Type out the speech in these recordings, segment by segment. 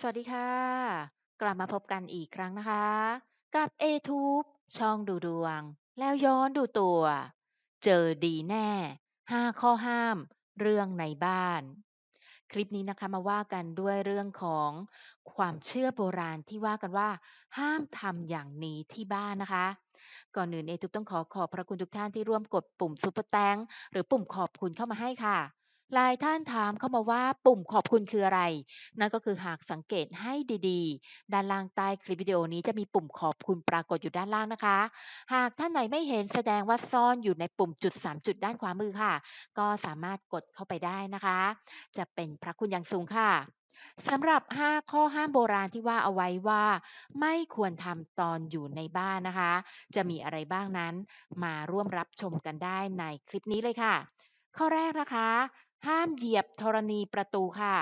สวัสดีค่ะ กลับมาพบกันอีกครั้งนะคะ กับ A-Tube ช่องดูดวง แล้วย้อนดูตัว เจอดีแน่ 5 ข้อห้าม เรื่องในบ้าน คลิปนี้นะคะมาว่ากันด้วยเรื่องของความเชื่อโบราณที่ว่ากันว่า ห้ามทำอย่างนี้ที่บ้านนะคะ ก่อนอื่น A-Tube ต้องขอขอบพระคุณทุกท่านที่ร่วมกดปุ่มซุปเปอร์แตงหรือปุ่มขอบคุณเข้ามาให้ค่ะ หลายท่านถามเข้ามาว่าปุ่มขอบคุณคืออะไร นั่นก็คือหากสังเกตให้ดีๆ ด้านล่างใต้คลิปวิดีโอนี้จะมีปุ่มขอบคุณปรากฏอยู่ด้านล่างนะคะ หากท่านไหนไม่เห็นแสดงว่าซ่อนอยู่ในปุ่มจุด 3 จุดด้านขวามือค่ะ ก็สามารถกดเข้าไปได้นะคะ จะเป็นพระคุณอย่างสูงค่ะสำหรับ 5 ข้อห้ามโบราณที่ว่าเอาไว้ว่า ไม่ควรทำตอนอยู่ในบ้านนะคะ จะมีอะไรบ้างนั้น มาร่วมรับชมกันได้ในคลิปนี้เลยค่ะ ข้อแรกนะคะ ห้ามเหยียบธรณีประตูค่ะ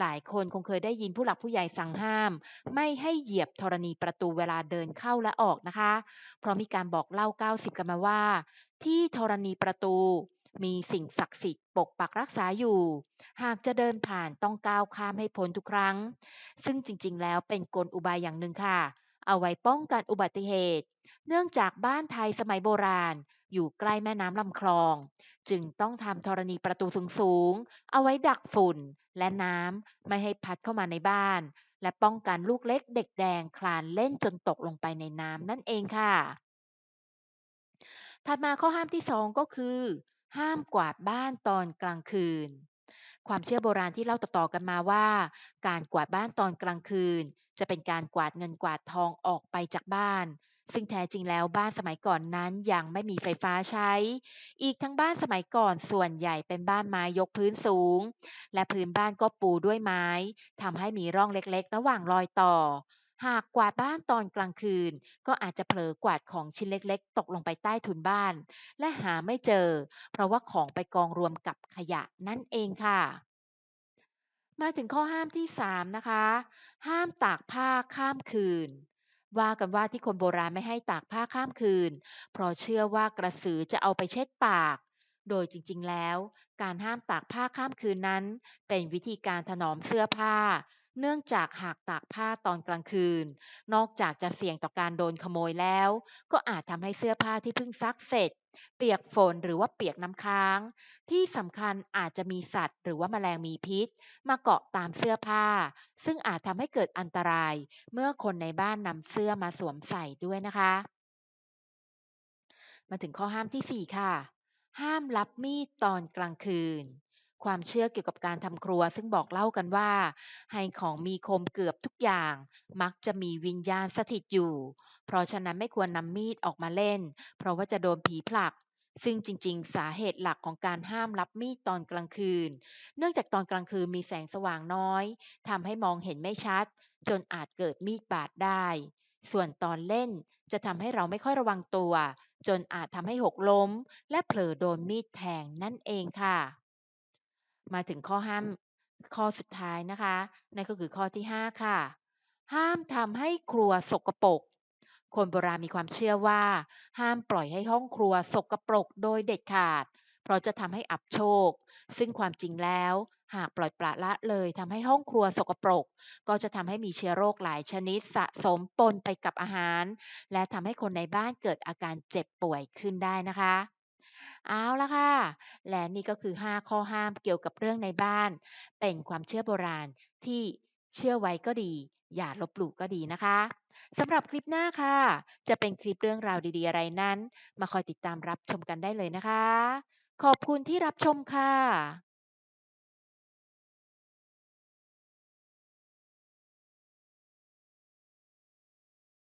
หลายคนคงเคยได้ยินผู้หลักผู้ใหญ่สั่งห้าม ไม่ให้เหยียบธรณีประตูเวลาเดินเข้าและออกนะคะ เพราะมีการบอกเล่า 90 กันมาว่า ที่ธรณีประตู มีสิ่งศักดิ์สิทธิ์ปกปักรักษาอยู่ หากจะเดินผ่านต้องก้าวข้ามให้พ้นทุกครั้ง ซึ่งจริงๆ แล้วเป็นกลอุบายอย่างหนึ่งค่ะ เอาไว้ป้องกันอุบัติเหตุ เนื่องจากบ้านไทยสมัยโบราณ อยู่ใกล้แม่น้ำลำคลอง จึงต้องทำธรณีประตูสูงๆ เอาไว้ดักฝุ่นและน้ำไม่ให้พัดเข้ามาในบ้าน และป้องกันลูกเล็กเด็กแดงคลานเล่นจนตกลงไปในน้ำนั่นเองค่ะ ถัดมาข้อห้ามที่ 2 ก็คือ ห้ามกวาดบ้านตอนกลางคืน ความเชื่อโบราณที่เล่าต่อๆกันมาว่า การกวาดบ้านตอนกลางคืน จะเป็นการกวาดเงินกวาดทองออกไปจากบ้าน ซึ่งแท้จริงแล้วบ้านสมัยก่อนนั้นยังไม่มีไฟฟ้าใช้ อีกทั้งบ้านสมัยก่อนส่วนใหญ่เป็นบ้านไม้ยกพื้นสูง และพื้นบ้านก็ปูด้วยไม้ทำให้มีร่องเล็กๆ ระหว่างรอยต่อ หากกวาดบ้านตอนกลางคืน ก็อาจจะเผลอกวาดของชิ้นเล็กๆ ตกลงไปใต้ถุนบ้าน และหาไม่เจอ เพราะว่าของไปกองรวมกับขยะนั่นเองค่ะ มาถึงข้อห้ามที่ 3 นะคะ ห้ามตากผ้าข้ามคืนว่ากันว่าที่คนโบราณไม่ให้ตากผ้าข้ามคืน เพราะเชื่อว่ากระสือจะเอาไปเช็ดปาก โดยจริงๆแล้ว การห้ามตากผ้าข้ามคืนนั้น เป็นวิธีการถนอมเสื้อผ้า เนื่องจากหากตากผ้าตอนกลางคืน นอกจากจะเสี่ยงต่อการโดนขโมยแล้ว ก็อาจทำให้เสื้อผ้าที่เพิ่งซักเสร็จ เปียกฝนหรือว่าเปียกน้ำค้าง ที่สำคัญอาจจะมีสัตว์ หรือว่าแมลงมีพิษ มาเกาะตามเสื้อผ้า ซึ่งอาจทำให้เกิดอันตราย เมื่อคนในบ้านนำเสื้อมาสวมใส่ด้วยนะคะ มาถึงข้อห้ามที่ 4 ค่ะ ห้ามรับมีดตอนกลางคืน ความเชื่อเกี่ยวกับการทำครัว ซึ่งบอกเล่ากันว่า ให้ของมีคมเกือบทุกอย่าง มักจะมีวิญญาณสถิตอยู่ เพราะฉะนั้นไม่ควรนำมีดออกมาเล่น เพราะว่าจะโดนผีผลักซึ่งจริง ๆ สาเหตุหลักของการห้ามรับมีดตอนกลางคืน เนื่องจากตอนกลางคืนมีแสงสว่างน้อยทำให้มองเห็นไม่ชัด จนอาจเกิดมีดบาดได้ ส่วนตอนเล่นจะทำให้เราไม่ค่อยระวังตัว จนอาจทำให้หกล้ม และเผลอโดนมีดแทงนั่นเองค่ะ มาถึงข้อห้ามข้อสุดท้ายนะคะนั่นก็คือข้อที่ 5 ค่ะ ห้ามทำให้ครัวสกปรกคนโบราณมีความเชื่อว่า ห้ามปล่อยให้ห้องครัวสกปรกโดยเด็ดขาด เพราะจะทำให้อับโชค ซึ่งความจริงแล้ว หากปล่อยปละละเลยทำให้ห้องครัวสกปรก ก็จะทำให้มีเชื้อโรคหลายชนิดสะสมปนไปกับอาหาร และทำให้คนในบ้านเกิดอาการเจ็บป่วยขึ้นได้นะคะ เอาละค่ะ และนี่ก็คือ 5 ข้อห้ามเกี่ยวกับเรื่องในบ้าน เป็นความเชื่อโบราณที่เชื่อไว้ก็ดี อย่าลบหลู่ก็ดีนะคะสำหรับคลิปหน้าค่ะ จะเป็นคลิปเรื่องราวดีๆอะไรนั้น มาคอยติดตามรับชมกันได้เลยนะคะ ขอบคุณที่รับชมค่ะ